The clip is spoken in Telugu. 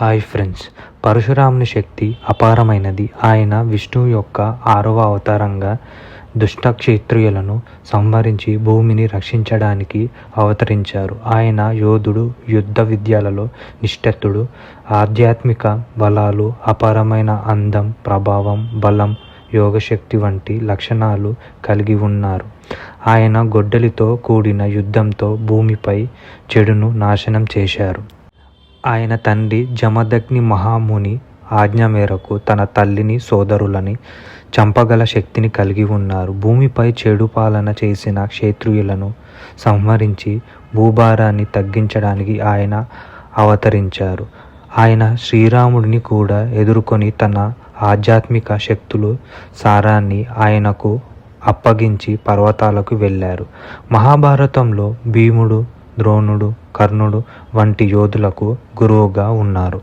హాయ్ ఫ్రెండ్స్ పరశురాముని శక్తి అపారమైనది. ఆయన విష్ణువు యొక్క ఆరవ అవతారంగా దుష్ట క్షేత్రియులను సంహరించి భూమిని రక్షించడానికి అవతరించారు. ఆయన యోధుడు యుద్ధ విద్యలలో నిష్ఠత్తుడు. ఆధ్యాత్మిక బలాలు అపారమైన అందం ప్రభావం బలం యోగశక్తి వంటి లక్షణాలు కలిగి ఉన్నారు. ఆయన గొడ్డలితో కూడిన యుద్ధంతో భూమిపై చెడును నాశనం చేశారు. ఆయన తండ్రి జమదగ్ని మహాముని ఆజ్ఞ మేరకు తన తల్లిని సోదరులని చంపగల శక్తిని కలిగి ఉన్నారు. భూమిపై చెడు పాలన చేసిన క్షేత్రియులను సంహరించి భూభారాన్ని తగ్గించడానికి ఆయన అవతరించారు. ఆయన శ్రీరాముడిని కూడా ఎదుర్కొని తన ఆధ్యాత్మిక శక్తులు సారాన్ని ఆయనకు అప్పగించి పర్వతాలకు వెళ్ళారు. మహాభారతంలో భీముడు ద్రోణుడు కర్ణుడు వంటి యోధులకు గురువుగా ఉన్నారు.